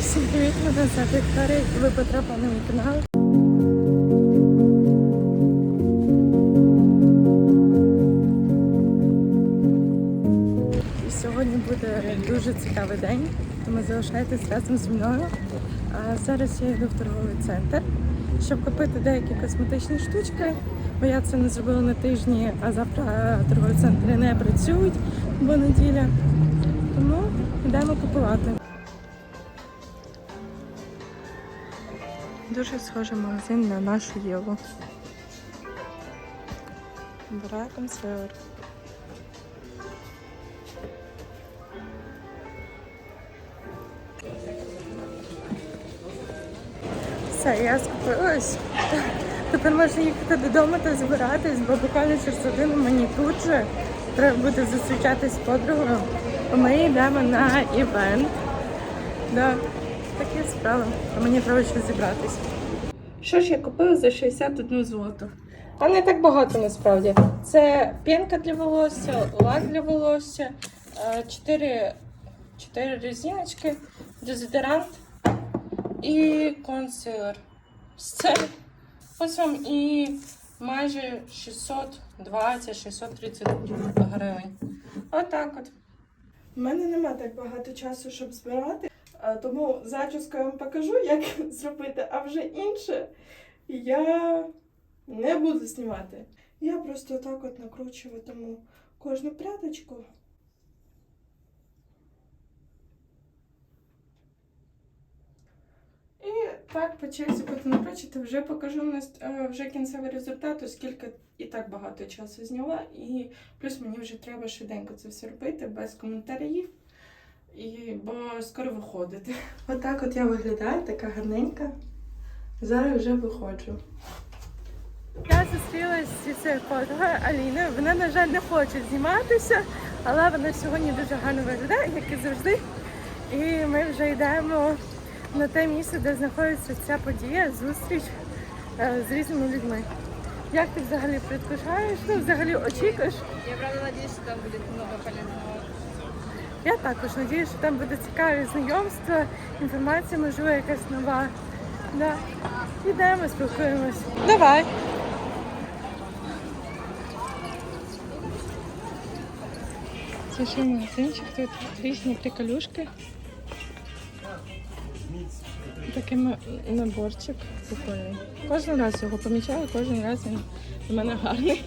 Всім привіт, мене звати Вікторія, і ви потрапили на мій канал. І сьогодні буде дуже цікавий день, тому залишайтесь разом зі мною. А зараз я йду в торговий центр, щоб купити деякі косметичні штучки, бо я це не зробила на тижні, а завтра торгові центри не працюють, бо неділя. Тому йдемо купувати. Дуже схожий магазин на нашу Єву. Браком сир. Все, я скупилась. Тепер можна їхати додому та збиратись, бо буквально через годину мені тут же треба буде зустрічатись з подругою. Ми йдемо на івент. Да, такі справи. А мені треба ще зібратись. Що ж я купила за 61 злоту? А не так багато насправді. Це пінка для волосся, лак для волосся, 4, 4 резиночки, дезодорант і консилер. Все. Ось вам і майже 620-630 гривень. Отак от. У мене нема так багато часу, щоб збирати, тому зачіску я вам покажу, як зробити, а вже інше я не буду знімати. Я просто так от накручуватиму кожну прядочку. І так по черзі буду накручувати, вже покажу е, вже кінцевий результат, оскільки і так багато часу зняла, і плюс мені вже треба швиденько це все робити, без коментарів. І, бо скоро виходити. Отак от я виглядаю, така гарненька. Зараз вже виходжу. Я зустрілася зі цією подругою Аліною. Вона, на жаль, не хоче зніматися, але вона сьогодні дуже гарно виглядає, як і завжди. І ми вже йдемо на те місце, де знаходиться ця подія, зустріч е, з різними людьми. Як ти взагалі предвкушаєш? Ну, взагалі очікуєш? Я правда надеюсь, что там будет много полезного. Я також надіюся, що там буде цікаві знайомства, інформація, можливо, якась нова. Да. Ідемо, спілкуємось. Давай. Це ще магазинчик, тут різні приколюшки. Такий наборчик прикольний. Кожен раз його помічаю, кожен раз він у мене гарний.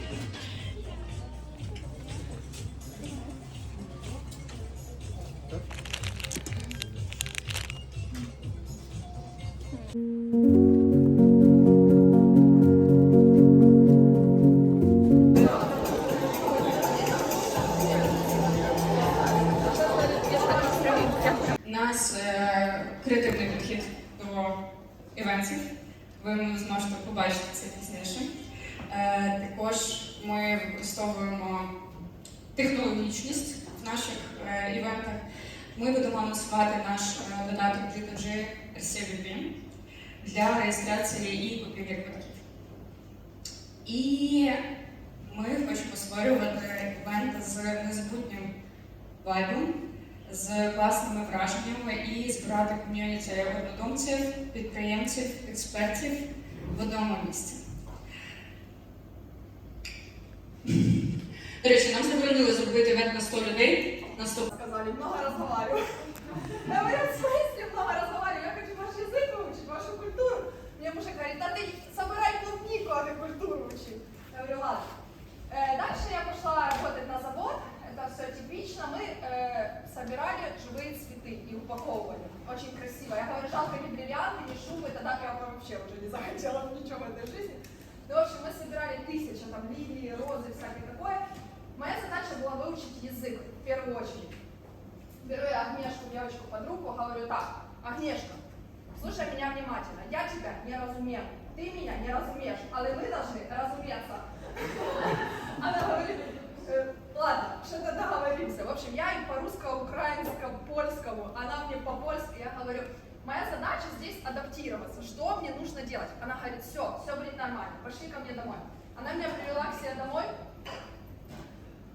У нас е, креативний підхід до івентів. Ви зможете побачити це пізніше. Е, також ми використовуємо технологічність в наших е, івентах. Ми будемо анонсувати наш додаток GTG RCVP для реєстрації і купівлі квитків. І ми хочемо створювати івенти з незабутнім вайбом, з класними враженнями і збирати ком'юніті однодумців, підприємців, експертів в одному місці. До речі, нам заборонили зробити івент на 100 людей. На 100 сказали, много разговариваю. Выучить язык в первую очередь. Беру я Агнешку, девочку под руку, говорю так, Агнешка, слушай меня внимательно, я тебя не разумею, ты меня не разумеешь, але мы должны разуметься. Она говорит, «Э, ладно, что-то договоримся. В общем, я им по-русско-украинскому, польскому, она мне по-польски, я говорю, моя задача здесь адаптироваться, что мне нужно делать? Она говорит, все, все будет нормально, пошли ко мне домой. Она меня привела к себе домой,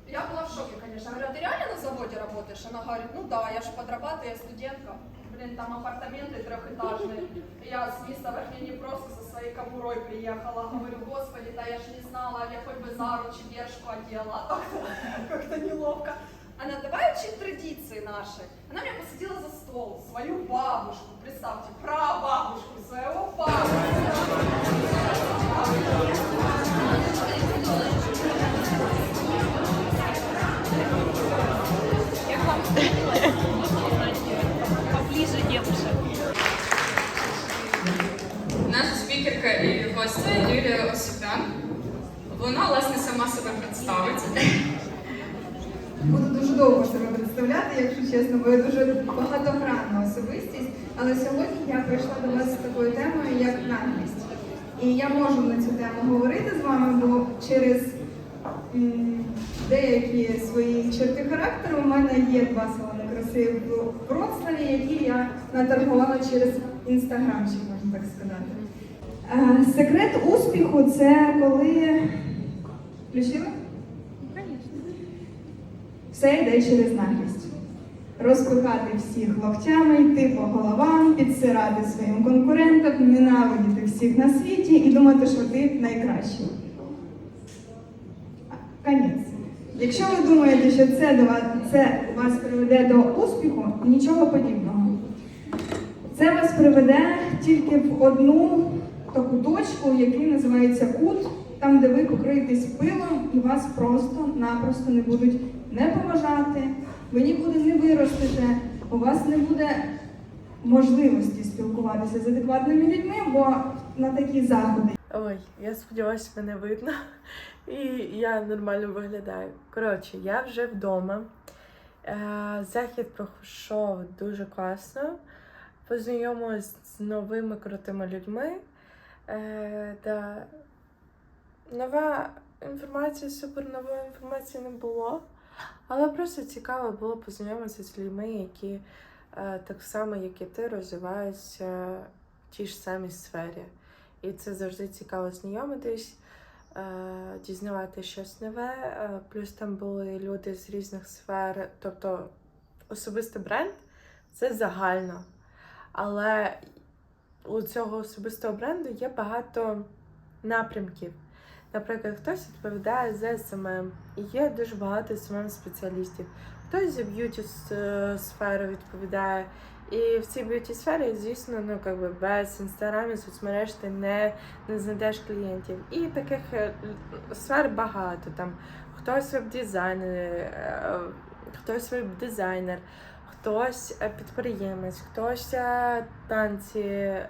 я была в шоке, конечно. Я говорю, а ты реально на заводе работаешь? Она говорит, ну да, я же подрабатываю, я студентка. блин, там апартаменты трехэтажные. Я с места Верхнеднепровска со своей кобурой приехала. Говорю, господи, да я ж не знала, я хоть бы за руку держку одела. то Как-то неловко. Она, давай учить традиции наши. Она меня посадила за стол, свою бабушку, представьте, прабабушку своего папы. Наша спікерка і гостя Юлія Осипян. Вона, власне, сама себе представить. Буду дуже довго себе представляти, якщо чесно, бо я дуже багатогранна особистість. Але сьогодні я прийшла до вас з такою темою, як наглість. І я можу на цю тему говорити з вами, бо через м, деякі свої черти характеру у мене є два салони краси в Вроцлаві, які я наторгувала через інстаграмчик, можна так сказати. Е, Секрет успіху це коли. Включили? Все йде через наглість. Розпихати всіх локтями, йти по головам, підсирати своїм конкурентам, ненавидіти всіх на світі і думати, що ти найкращий. Конець. Якщо ви думаєте, що це, до вас, це вас приведе до успіху, нічого подібного. Це вас приведе тільки в одну таку точку, який називається кут, там, де ви покриєтесь пилом і вас просто-напросто не будуть не поважати, ви нікуди не виростете, у вас не буде можливості спілкуватися з адекватними людьми, бо на такі заходи Ой, я сподіваюся, мене видно. І я нормально виглядаю. Коротше, я вже вдома. Е, Захід пройшов дуже класно. Познайомилась з новими крутими людьми. Е, да. Нова інформація, супер нової інформації не було. Але просто цікаво було познайомитися з людьми, які е, так само, як і ти, розвиваються в тій ж самій сфері. І це завжди цікаво знайомитись, дізнавати щось нове. Е, Плюс там були люди з різних сфер, тобто особистий бренд це загально. Але у цього особистого бренду є багато напрямків. Наприклад, хтось відповідає за СММ, і є дуже багато СММ спеціалістів. Хтось за б'юті с- сферу відповідає. І в цій б'юті сфері, звісно, ну как би без інстаграмів, соцмереж ти не, не знайдеш клієнтів. І таких е, сфер багато. Там хтось веб-дизайнер, е, хтось веб-дизайнер, хтось е, підприємець, хтось е, танці е,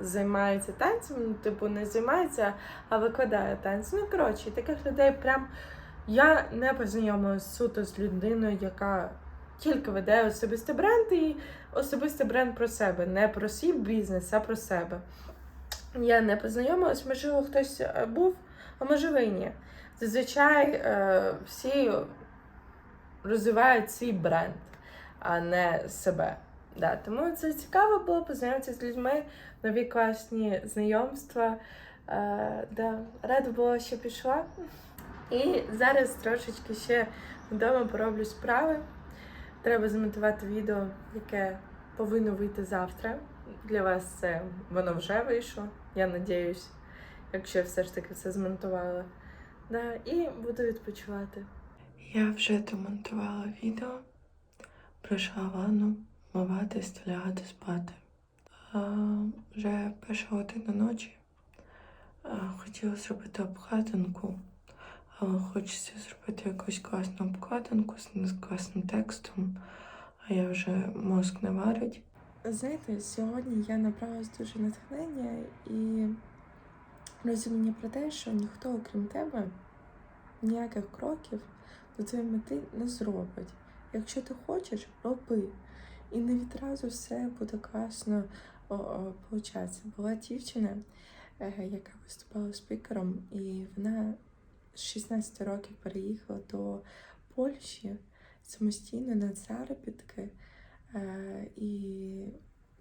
займається танцем, ну, типу не займається, а викладає танці. Ну коротше, таких людей прям я не познайомилася суто з людиною, яка тільки веде особистий бренд і особистий бренд про себе, не про свій бізнес, а про себе. Я не познайомилась, можливо, хтось е, був, а можливо і ні. Зазвичай е, всі розвивають свій бренд, а не себе. Да, тому це цікаво було познайомитися з людьми, нові класні знайомства. Е, да, рада була, що пішла. І зараз трошечки ще вдома пороблю справи. Треба змонтувати відео, яке повинно вийти завтра. Для вас це воно вже вийшло. Я надіюсь, якщо все ж таки все змонтувала. Да, і буду відпочивати. Я вже домонтувала відео, пройшла ванну, миватись лягати спати. А, вже перша година ночі. А, хотіла зробити обкладинку, але хочеться зробити якусь класну обкладинку з класним текстом, а я вже мозк не варить. Знаєте, сьогодні я набралась дуже натхнення і розуміння про те, що ніхто, окрім тебе, ніяких кроків до цієї мети не зробить. Якщо ти хочеш, роби. І не відразу все буде класно получатися. Була дівчина, е, яка виступала спікером, і вона з 16 років переїхала до Польщі самостійно на заробітки. Е, І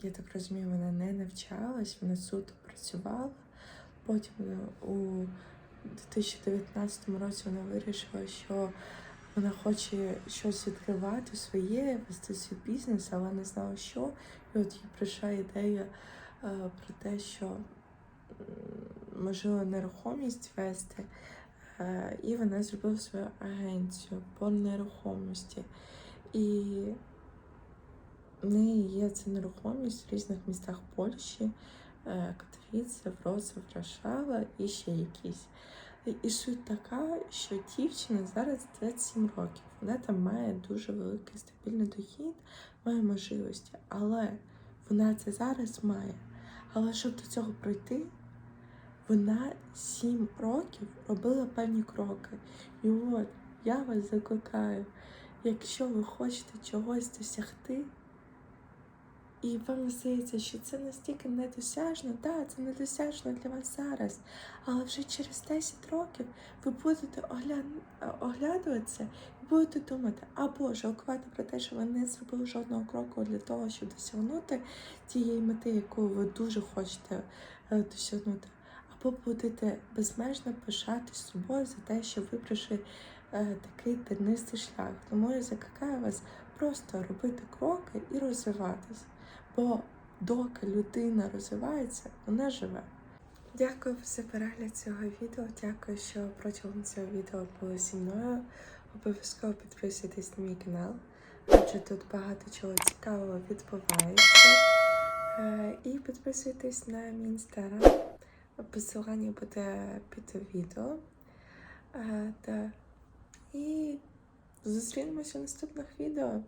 я так розумію, вона не навчалась, вона суто працювала. Потім е, у 2019 році вона вирішила, що вона хоче щось відкривати своє, вести свій бізнес, але не знала що. І от їй прийшла ідея е, про те, що можливо нерухомість вести. Е, І вона зробила свою агенцію по нерухомості. І в неї є ця нерухомість в різних містах Польщі, е, Катовіце, Вроцлав, Варшава і ще якісь. І суть така, що дівчина зараз 27 років. Вона там має дуже великий стабільний дохід, має можливості, але вона це зараз має. Але щоб до цього прийти, вона 7 років робила певні кроки. І от я вас закликаю, якщо ви хочете чогось досягти, і вам здається, що це настільки недосяжно, так, це недосяжно для вас зараз. Але вже через 10 років ви будете огляд... оглядуватися і будете думати, або жалкувати про те, що ви не зробили жодного кроку для того, щоб досягнути тієї мети, яку ви дуже хочете е, досягнути, або будете безмежно пишатись собою за те, що ви пройшли е, такий тернистий шлях. Тому я закликаю вас просто робити кроки і розвиватись. Бо доки людина розвивається, вона живе. Дякую за перегляд цього відео. Дякую, що протягом цього відео були зі мною. Обов'язково підписуйтесь на мій канал, адже тут багато чого цікавого відбувається. Е, І підписуйтесь на мій інстаграм. Посилання буде під відео. Е, Та. І зустрінемося в наступних відео.